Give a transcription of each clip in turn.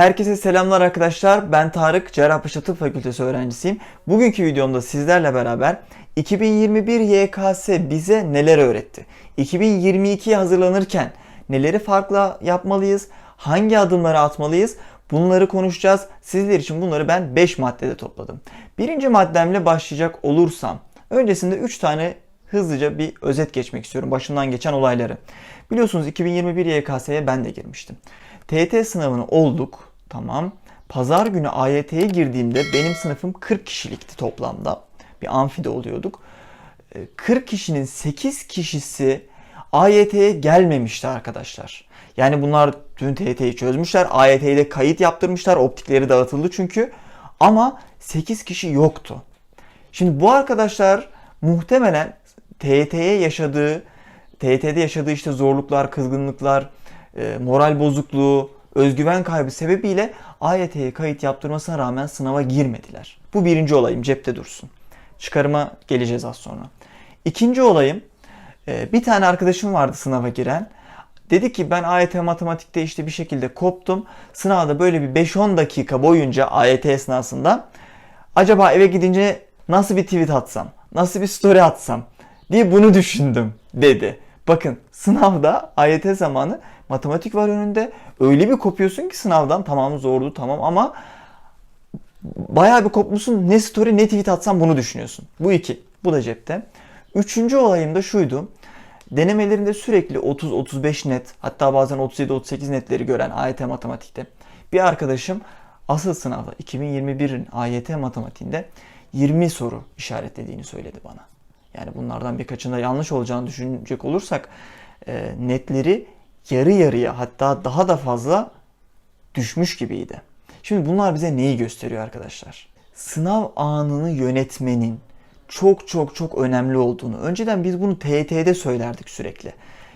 Herkese selamlar arkadaşlar. Ben Tarık, Cerrahpaşa Tıp Fakültesi öğrencisiyim. Bugünkü videomda sizlerle beraber 2021 YKS bize neler öğretti? 2022'ye hazırlanırken neleri farklı yapmalıyız? Hangi adımları atmalıyız? Bunları konuşacağız. Sizler için bunları ben 5 maddede topladım. Birinci maddemle başlayacak olursam, öncesinde 3 tane hızlıca bir özet geçmek istiyorum. Başımdan geçen olayları. Biliyorsunuz 2021 YKS'ye ben de girmiştim. TYT sınavını olduk. Tamam. Pazar günü AYT'ye girdiğimde benim sınıfım 40 kişilikti toplamda. Bir amfide oluyorduk. Ee, 40 kişinin 8 kişisi AYT'ye gelmemişti arkadaşlar. Yani bunlar dün TYT'yi çözmüşler. AYT'ye de kayıt yaptırmışlar. Optikleri dağıtıldı çünkü. Ama 8 kişi yoktu. Şimdi bu arkadaşlar muhtemelen TYT'ye yaşadığı, TYT'de yaşadığı işte zorluklar, kızgınlıklar, e, moral bozukluğu, özgüven kaybı sebebiyle AYT'ye kayıt yaptırmasına rağmen sınava girmediler. Bu birinci olayım cepte dursun. Çıkarıma geleceğiz az sonra. İkinci olayım e, bir tane arkadaşım vardı sınava giren. Dedi ki ben AYT matematikte işte bir şekilde koptum. Sınavda böyle bir 5-10 dakika boyunca AYT esnasında acaba eve gidince nasıl bir tweet atsam, nasıl bir story atsam diye bunu düşündüm dedi. Bakın sınavda AYT zamanı matematik var önünde. Öyle bir kopuyorsun ki sınavdan tamam zordu tamam ama bayağı bir kopmuşsun. Ne story ne tweet atsam bunu düşünüyorsun. Bu iki. Bu da cepte. Üçüncü olayım da şuydu. Denemelerinde sürekli 30-35 net hatta bazen 37-38 netleri gören AYT matematikte bir arkadaşım asıl sınavda 2021'in AYT matematiğinde 20 soru işaretlediğini söyledi bana. Yani bunlardan birkaçında yanlış olacağını düşünecek olursak e, netleri yarı yarıya hatta daha da fazla düşmüş gibiydi. Şimdi bunlar bize neyi gösteriyor arkadaşlar? Sınav anını yönetmenin çok çok çok önemli olduğunu. Önceden biz bunu TYT'de söylerdik sürekli.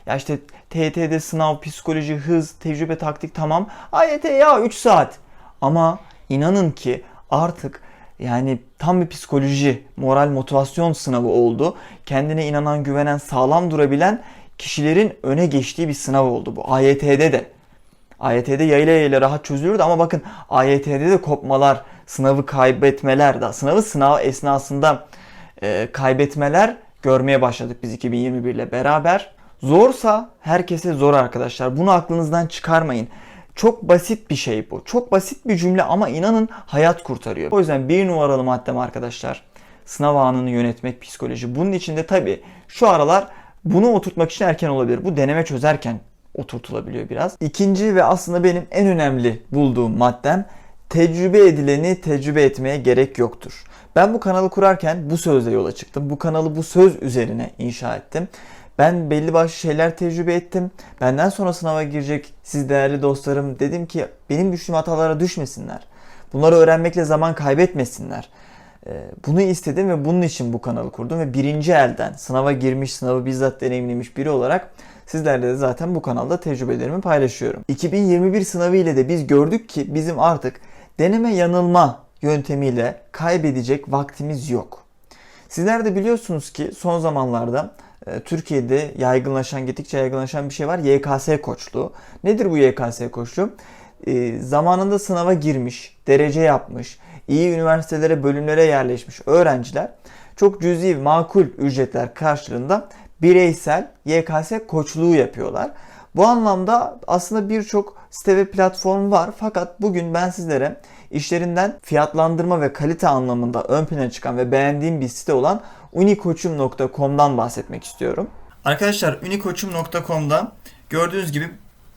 Ya işte TYT'de sınav, psikoloji, hız, tecrübe, taktik tamam. AYT ya 3 saat. Ama inanın ki artık yani tam bir psikoloji, moral, motivasyon sınavı oldu. Kendine inanan, güvenen, sağlam durabilen kişilerin öne geçtiği bir sınav oldu bu. AYT'de de. AYT'de yayla yayla rahat çözülürdü ama bakın AYT'de de kopmalar, sınavı kaybetmeler, da sınavı sınav esnasında e, kaybetmeler görmeye başladık biz 2021 ile beraber. Zorsa herkese zor arkadaşlar. Bunu aklınızdan çıkarmayın. Çok basit bir şey bu. Çok basit bir cümle ama inanın hayat kurtarıyor. O yüzden bir numaralı maddem arkadaşlar. Sınav anını yönetmek psikoloji. Bunun için de tabii şu aralar bunu oturtmak için erken olabilir. Bu deneme çözerken oturtulabiliyor biraz. İkinci ve aslında benim en önemli bulduğum maddem tecrübe edileni tecrübe etmeye gerek yoktur. Ben bu kanalı kurarken bu sözle yola çıktım. Bu kanalı bu söz üzerine inşa ettim. Ben belli başlı şeyler tecrübe ettim. Benden sonra sınava girecek siz değerli dostlarım dedim ki benim düştüğüm hatalara düşmesinler. Bunları öğrenmekle zaman kaybetmesinler. Ee, Bunu istedim ve bunun için bu kanalı kurdum ve birinci elden sınava girmiş, sınavı bizzat deneyimlemiş biri olarak sizlerle de zaten bu kanalda tecrübelerimi paylaşıyorum. 2021 sınavı ile de biz gördük ki bizim artık deneme yanılma yöntemiyle kaybedecek vaktimiz yok. Sizler de biliyorsunuz ki son zamanlarda Türkiye'de yaygınlaşan, gittikçe yaygınlaşan bir şey var. YKS koçluğu. Nedir bu YKS koçluğu? E, zamanında sınava girmiş, derece yapmış, iyi üniversitelere, bölümlere yerleşmiş öğrenciler çok cüzi, makul ücretler karşılığında bireysel YKS koçluğu yapıyorlar. Bu anlamda aslında birçok site ve platform var fakat bugün ben sizlere işlerinden fiyatlandırma ve kalite anlamında ön plana çıkan ve beğendiğim bir site olan unikoçum.com'dan bahsetmek istiyorum. Arkadaşlar unikoçum.com'da gördüğünüz gibi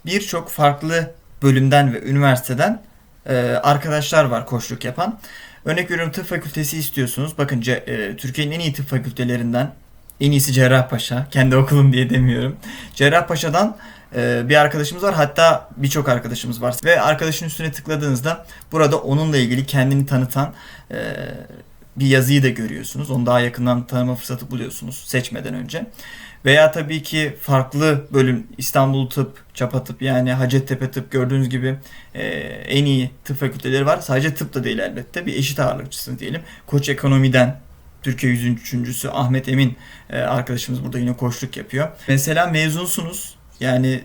birçok farklı bölümden ve üniversiteden e, arkadaşlar var koçluk yapan. Örnek veriyorum tıp fakültesi istiyorsunuz. Bakın e, Türkiye'nin en iyi tıp fakültelerinden en iyisi Cerrahpaşa. Kendi okulum diye demiyorum. Cerrahpaşa'dan e, bir arkadaşımız var. Hatta birçok arkadaşımız var. Ve arkadaşın üstüne tıkladığınızda burada onunla ilgili kendini tanıtan bir yazıyı da görüyorsunuz. Onu daha yakından tanıma fırsatı buluyorsunuz seçmeden önce. Veya tabii ki farklı bölüm İstanbul Tıp, Çapa Tıp yani Hacettepe Tıp gördüğünüz gibi e, en iyi tıp fakülteleri var. Sadece tıp da değil elbette. Bir eşit ağırlıkçısını diyelim. Koç Ekonomi'den Türkiye 103.sü Ahmet Emin e, arkadaşımız burada yine koçluk yapıyor. Mesela mezunsunuz. Yani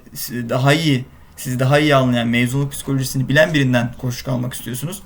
daha iyi sizi daha iyi anlayan, mezunluk psikolojisini bilen birinden koşuk almak istiyorsunuz.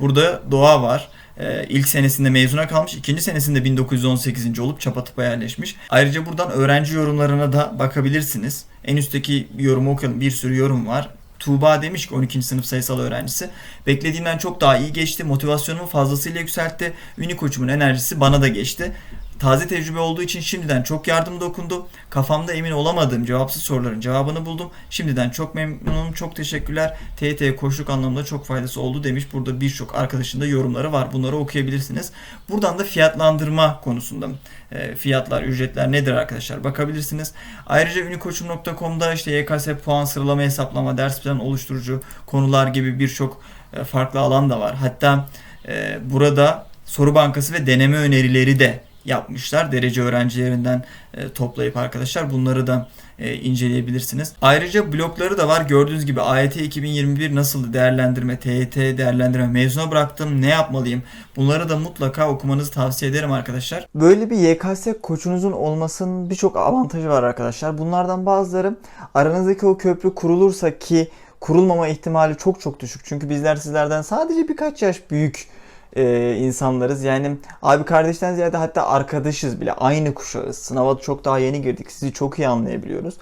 Burada Doğa var. Ee, ilk senesinde mezuna kalmış. ikinci senesinde 1918. olup Çapatıp'a yerleşmiş. Ayrıca buradan öğrenci yorumlarına da bakabilirsiniz. En üstteki yorumu okuyalım. Bir sürü yorum var. Tuğba demiş ki 12. sınıf sayısal öğrencisi. Beklediğimden çok daha iyi geçti. Motivasyonumu fazlasıyla yükseltti. Ünü koçumun enerjisi bana da geçti. Taze tecrübe olduğu için şimdiden çok yardım dokundu. Kafamda emin olamadığım cevapsız soruların cevabını buldum. Şimdiden çok memnunum. Çok teşekkürler. TYT koşuluk anlamında çok faydası oldu demiş. Burada birçok arkadaşın da yorumları var. Bunları okuyabilirsiniz. Buradan da fiyatlandırma konusunda e, fiyatlar, ücretler nedir arkadaşlar bakabilirsiniz. Ayrıca unikoçum.com'da işte YKS puan sıralama hesaplama, ders planı oluşturucu konular gibi birçok e, farklı alan da var. Hatta e, burada soru bankası ve deneme önerileri de yapmışlar. Derece öğrencilerinden e, toplayıp arkadaşlar bunları da e, inceleyebilirsiniz. Ayrıca blokları da var. Gördüğünüz gibi AYT 2021 nasıl değerlendirme, TYT değerlendirme, mezuna bıraktım, ne yapmalıyım? Bunları da mutlaka okumanızı tavsiye ederim arkadaşlar. Böyle bir YKS koçunuzun olmasının birçok avantajı var arkadaşlar. Bunlardan bazıları aranızdaki o köprü kurulursa ki kurulmama ihtimali çok çok düşük. Çünkü bizler sizlerden sadece birkaç yaş büyük e, insanlarız. Yani abi kardeşten ziyade hatta arkadaşız bile. Aynı kuşağız. Sınava çok daha yeni girdik. Sizi çok iyi anlayabiliyoruz.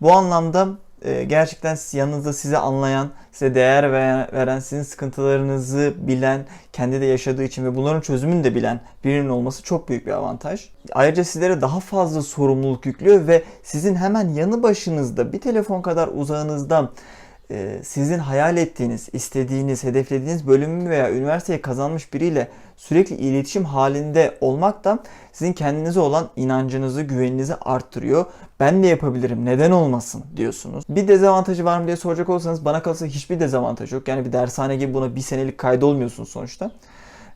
Bu anlamda e, gerçekten yanınızda sizi anlayan, size değer veren, sizin sıkıntılarınızı bilen, kendi de yaşadığı için ve bunların çözümünü de bilen birinin olması çok büyük bir avantaj. Ayrıca sizlere daha fazla sorumluluk yüklüyor ve sizin hemen yanı başınızda bir telefon kadar uzağınızda sizin hayal ettiğiniz, istediğiniz, hedeflediğiniz bölümü veya üniversiteyi kazanmış biriyle sürekli iletişim halinde olmak da sizin kendinize olan inancınızı, güveninizi arttırıyor. Ben de yapabilirim, neden olmasın diyorsunuz. Bir dezavantajı var mı diye soracak olsanız bana kalırsa hiçbir dezavantajı yok. Yani bir dershane gibi buna bir senelik kaydolmuyorsunuz sonuçta.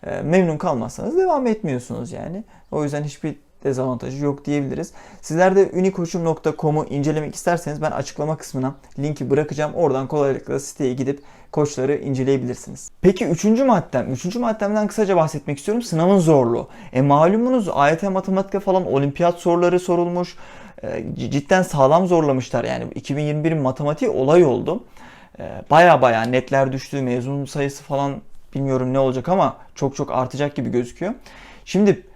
E, memnun kalmazsanız devam etmiyorsunuz yani. O yüzden hiçbir dezavantajı yok diyebiliriz. Sizler de unikoçum.com'u incelemek isterseniz ben açıklama kısmına linki bırakacağım. Oradan kolaylıkla siteye gidip koçları inceleyebilirsiniz. Peki üçüncü maddem. Üçüncü maddemden kısaca bahsetmek istiyorum. Sınavın zorluğu. E malumunuz AYT matematikte falan olimpiyat soruları sorulmuş. E, cidden sağlam zorlamışlar. Yani 2021'in matematiği olay oldu. E, baya baya netler düştü. Mezun sayısı falan bilmiyorum ne olacak ama çok çok artacak gibi gözüküyor. Şimdi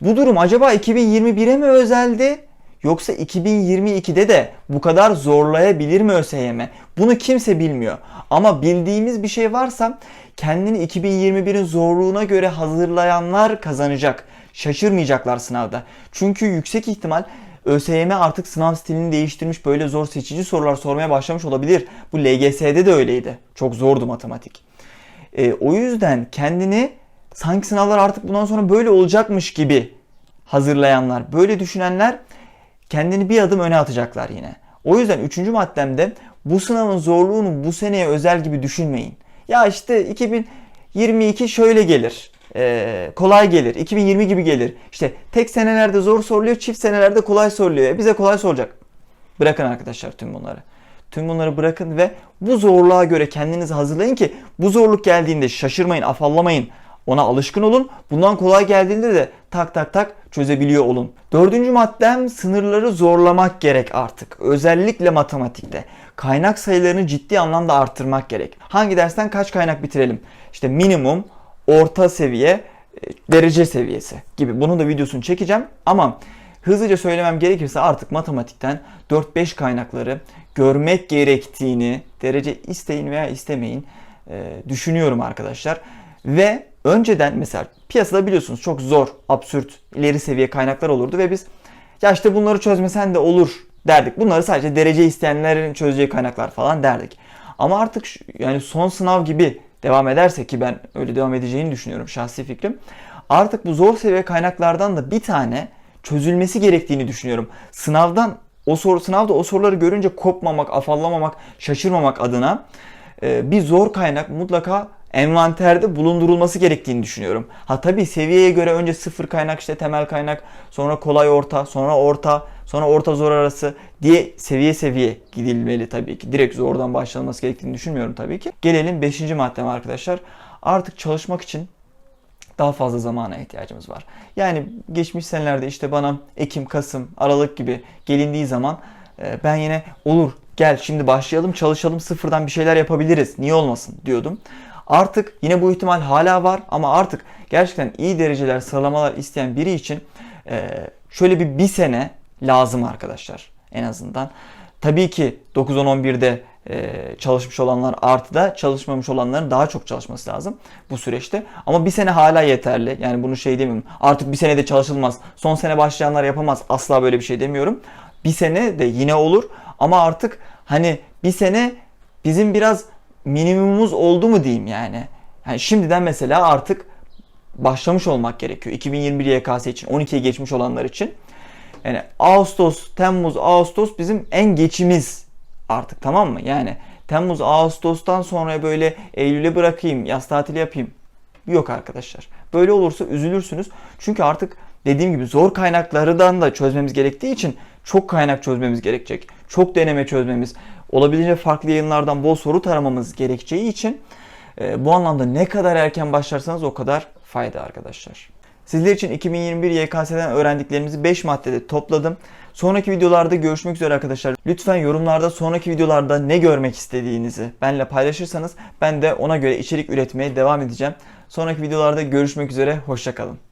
bu durum acaba 2021'e mi özeldi? Yoksa 2022'de de bu kadar zorlayabilir mi ÖSYM? Bunu kimse bilmiyor. Ama bildiğimiz bir şey varsa kendini 2021'in zorluğuna göre hazırlayanlar kazanacak. Şaşırmayacaklar sınavda. Çünkü yüksek ihtimal ÖSYM artık sınav stilini değiştirmiş böyle zor seçici sorular sormaya başlamış olabilir. Bu LGS'de de öyleydi. Çok zordu matematik. E, o yüzden kendini sanki sınavlar artık bundan sonra böyle olacakmış gibi hazırlayanlar, böyle düşünenler kendini bir adım öne atacaklar yine. O yüzden üçüncü maddemde bu sınavın zorluğunu bu seneye özel gibi düşünmeyin. Ya işte 2022 şöyle gelir. Ee, kolay gelir. 2020 gibi gelir. İşte tek senelerde zor soruluyor, çift senelerde kolay soruluyor. E bize kolay soracak. Bırakın arkadaşlar tüm bunları. Tüm bunları bırakın ve bu zorluğa göre kendinizi hazırlayın ki bu zorluk geldiğinde şaşırmayın, afallamayın. Ona alışkın olun. Bundan kolay geldiğinde de tak tak tak çözebiliyor olun. Dördüncü maddem sınırları zorlamak gerek artık. Özellikle matematikte. Kaynak sayılarını ciddi anlamda arttırmak gerek. Hangi dersten kaç kaynak bitirelim? İşte minimum, orta seviye, e, derece seviyesi gibi. Bunun da videosunu çekeceğim. Ama hızlıca söylemem gerekirse artık matematikten 4-5 kaynakları görmek gerektiğini derece isteyin veya istemeyin e, düşünüyorum arkadaşlar. Ve önceden mesela piyasada biliyorsunuz çok zor, absürt, ileri seviye kaynaklar olurdu ve biz ya işte bunları çözmesen de olur derdik. Bunları sadece derece isteyenlerin çözeceği kaynaklar falan derdik. Ama artık yani son sınav gibi devam ederse ki ben öyle devam edeceğini düşünüyorum şahsi fikrim. Artık bu zor seviye kaynaklardan da bir tane çözülmesi gerektiğini düşünüyorum. Sınavdan o soru sınavda o soruları görünce kopmamak, afallamamak, şaşırmamak adına bir zor kaynak mutlaka envanterde bulundurulması gerektiğini düşünüyorum. Ha tabi seviyeye göre önce sıfır kaynak işte temel kaynak sonra kolay orta sonra orta sonra orta zor arası diye seviye seviye gidilmeli tabii ki. Direkt zordan başlanması gerektiğini düşünmüyorum tabii ki. Gelelim 5. maddeme arkadaşlar. Artık çalışmak için daha fazla zamana ihtiyacımız var. Yani geçmiş senelerde işte bana Ekim, Kasım, Aralık gibi gelindiği zaman ben yine olur gel şimdi başlayalım çalışalım sıfırdan bir şeyler yapabiliriz niye olmasın diyordum. Artık yine bu ihtimal hala var ama artık gerçekten iyi dereceler sıralamalar isteyen biri için e, şöyle bir bir sene lazım arkadaşlar en azından. Tabii ki 9-10-11'de e, çalışmış olanlar artı da çalışmamış olanların daha çok çalışması lazım bu süreçte. Ama bir sene hala yeterli. Yani bunu şey demiyorum. Artık bir senede çalışılmaz. Son sene başlayanlar yapamaz. Asla böyle bir şey demiyorum. Bir sene de yine olur. Ama artık hani bir sene bizim biraz minimumumuz oldu mu diyeyim yani. Yani şimdiden mesela artık başlamış olmak gerekiyor. 2021 YKS için 12'ye geçmiş olanlar için. Yani Ağustos, Temmuz, Ağustos bizim en geçimiz artık tamam mı? Yani Temmuz, Ağustos'tan sonra böyle Eylül'e bırakayım, yaz tatili yapayım. Yok arkadaşlar. Böyle olursa üzülürsünüz. Çünkü artık dediğim gibi zor kaynaklardan da çözmemiz gerektiği için çok kaynak çözmemiz gerekecek. Çok deneme çözmemiz, olabildiğince farklı yayınlardan bol soru taramamız gerekeceği için e, bu anlamda ne kadar erken başlarsanız o kadar fayda arkadaşlar. Sizler için 2021 YKS'den öğrendiklerimizi 5 maddede topladım. Sonraki videolarda görüşmek üzere arkadaşlar. Lütfen yorumlarda sonraki videolarda ne görmek istediğinizi benimle paylaşırsanız ben de ona göre içerik üretmeye devam edeceğim. Sonraki videolarda görüşmek üzere. Hoşçakalın.